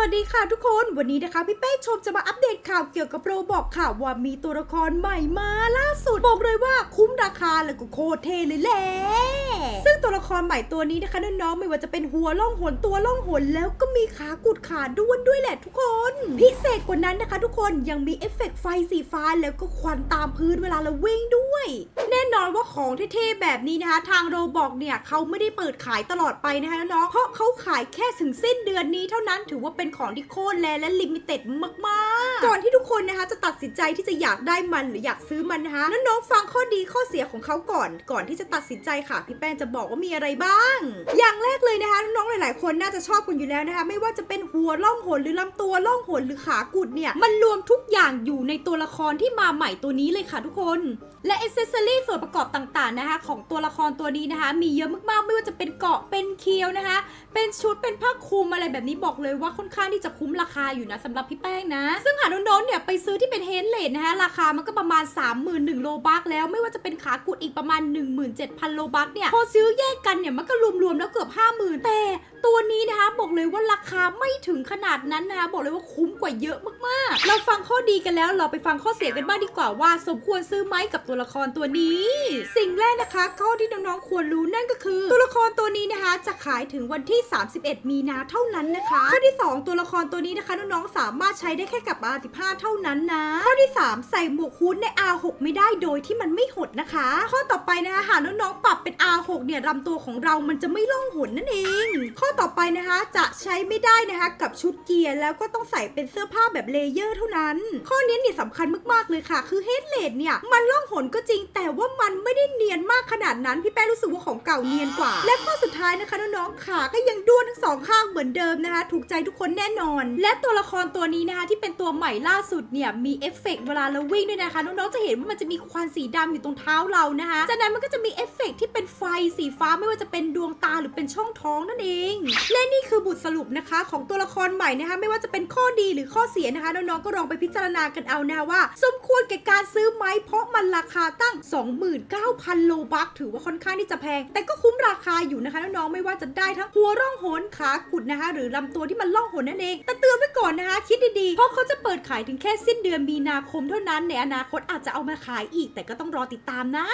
วัสดีค่ะทุกคนวันนี้นะคะพี่เป้ชมจะมาอัปเดตข่าวเกี่ยวกับโรบอกค่ะว่ามีตัวละครใหม่มาล่าสุดบอกเลยว่าคุ้มราคาแล้วก็โคตรเทเลยแหละซึ่งตัวละครใหม่ตัวนี้นะคะน้องๆไม่ว่าจะเป็นหัวล่องหนตัวล่องหนแล้วก็มีขากุดขาด้วนด้วยแหละทุกคน พิเศษกว่านั้นนะคะ ทุกคนยังมีเอฟเฟกต์ไฟสีฟ้าแล้วก็ควันตามพื้นเวลาเราวิ่งด้วยแน่นอนว่าของเท่ๆแบบนี้นะคะ ทางโรบอกเนี่ยเขาไม่ได้เปิดขายตลอดไปนะคะน้องเพราะเขาขายแค่ถึงสิ้นเดือนนี้เท่านั้นถือว่าเป็นของที่โคตรแรและลิมิเต็ดมากๆ ก่อนที่ทุกคนนะคะจะตัดสินใจที่จะอยากได้มันหรืออยากซื้อมันนะคะน้องๆฟังข้อดีข้อเสียของเขาก่อน ก่อนที่จะตัดสินใจค่ะพี่แป้งจะบอกว่ามีอะไรบ้าง อย่างแรกเลยนะคะน้องๆหลาย ๆ คนน่าจะชอบกันอยู่แล้วนะคะ ไม่ว่าจะเป็นหัวล่องหนหรือลำตัวล่องหนหรือขากุดเนี่ยมันรวมทุกอย่างอยู่ในตัวละครที่มาใหม่ตัวนี้เลยค่ะทุกคน และอ c เซสซอรี่ส่วนประกอบต่างๆนะคะ ของตัวละครตัวนี้นะคะ มีเยอะมากๆ ไม่ว่าจะเป็นเกาะเป็นเคียวนะคะ เป็นชุดเป็นผ้าคลุมอะไรแบบนี้บอกเลยว่าค่อนข้างที่จะคุ้มราคาอยู่นะสำหรับพี่แป้งนะ ซึ่งหาน้องๆเนี่ยไปซื้อที่เป็นเฮนเลดนะคะ ราคามันก็ประมาณ 31,000โลบักแล้ว ไม่ว่าจะเป็นขากุดอีกประมาณ 17,000โลบักเนี่ยพอซื้อแยกกันเนี่ยมันก็รวมๆแล้วเกือบ 50,000แต่ตัวนี้นะคะบอกเลยว่าราคาไม่ถึงขนาดนั้นนะคะบอกเลยว่าคุ้มกว่าเยอะมากๆ เราฟังข้อดีกันแล้วเราไปฟังข้อเสียกันบ้างดีกว่าว่า สมควรซื้อไหมกับตัวละครตัวนี้สิ่งแรกนะคะข้อที่น้องๆควรรู้นั่นก็คือตัวละครตัวนี้นะคะ จะขายถึงวันที่ 31 มีนาเท่านั้นนะคะ ข้อที่ 2 ตัวละครตัวนี้นะคะน้องๆสามารถใช้ได้แค่กับ R15 เท่านั้นนะ ข้อที่ 3 ใส่หมวกฮูดใน R6 ไม่ได้โดยที่มันไม่หดนะคะ ข้อต่อไปนะคะหากน้องๆปรับเป็น R6 เนี่ยลำตัวของเรามันจะไม่ล่องหนนั่นเอง ข้อต่อไปนะคะจะใช้ไม่ได้นะคะกับชุดเกียร์แล้วก็ต้องใส่เป็นเสื้อผ้าแบบเลเยอร์เท่านั้น ข้อนี้เนี่ยสำคัญมากๆเลยค่ะ คือเฮดเลดเนี่ยมันล่องหนก็จริงแต่ว่ามันไม่ได้เนียนมากขนาดนั้น พี่แป้งรู้สึกว่าของเก่าเนียนกว่า และข้อสุดท้ายนะคะน้องๆขาก็ยังด้วนทั้งสองข้างเหมือนเดิมนะคะ ถูกใจทุกคนแน่นอน และตัวละครตัวนี้นะคะที่เป็นตัวใหม่ล่าสุดเนี่ยมีเอฟเฟกต์เวลาเราวิ่งด้วยนะคะน้องๆจะเห็นว่ามันจะมีควันสีดำอยู่ตรงเท้าเรานะคะจากนั้นมันก็จะมีเอฟเฟกต์ที่เป็นไฟสีฟ้าไม่ว่าจะเป็นดวงตาหรือเป็นช่องท้องนั่นเอง และนี่คือบทสรุปนะคะ ของตัวละครใหม่นะคะไม่ว่าจะเป็นข้อดีหรือข้อเสียนะคะน้องๆก็ลองไปพิจารณากันเอานะคะว่า สมควรแก่การซื้อไหมเพราะมันราคาตั้ง29,000 โลบัคถือว่าค่อนข้างที่จะแพง แต่ก็คุ้มราคาอยู่นะคะน้องๆไม่ว่าจะได้ทั้งหัวร่องหนขากุดนะคะ หรือลำตัวที่มันล่องหนนั่นเอง แต่เตือนไว้ก่อนนะคะ คิดดีๆ เพราะเขาจะเปิดขายถึงแค่สิ้นเดือนมีนาคมเท่านั้นในอนาคตอาจจะเอามาขายอีก แต่ก็ต้องรอติดตามนะ